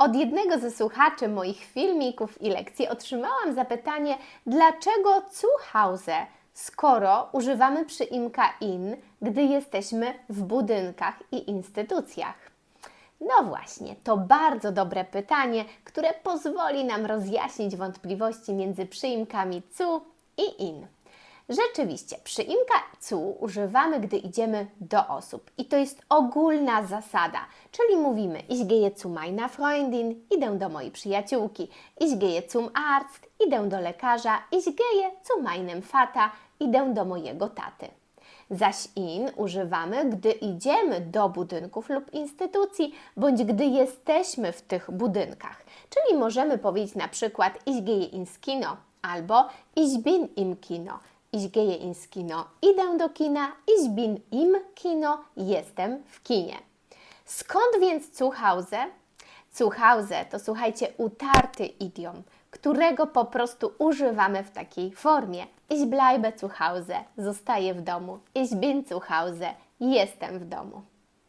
Od jednego ze słuchaczy moich filmików i lekcji otrzymałam zapytanie, dlaczego zu Hause, skoro używamy przyimka in, gdy jesteśmy w budynkach i instytucjach. No właśnie, to bardzo dobre pytanie, które pozwoli nam rozjaśnić wątpliwości między przyimkami cu i in. Rzeczywiście, przyimka cu używamy, gdy idziemy do osób i to jest ogólna zasada, czyli mówimy ich gehe zu meiner Freundin, idę do mojej przyjaciółki, ich gehe zum Arzt, idę do lekarza, ich gehe zu meinem Vater, idę do mojego taty. Zaś in używamy, gdy idziemy do budynków lub instytucji, bądź gdy jesteśmy w tych budynkach. Czyli możemy powiedzieć na przykład ich gehe ins Kino albo ich bin im Kino. Ich gehe ins Kino, idę do kina, ich bin im Kino, jestem w kinie. Skąd więc zu Hause? To słuchajcie utarty idiom, którego po prostu używamy w takiej formie. Ich bleibe zu zostaję w domu. Ich bin zu jestem w domu.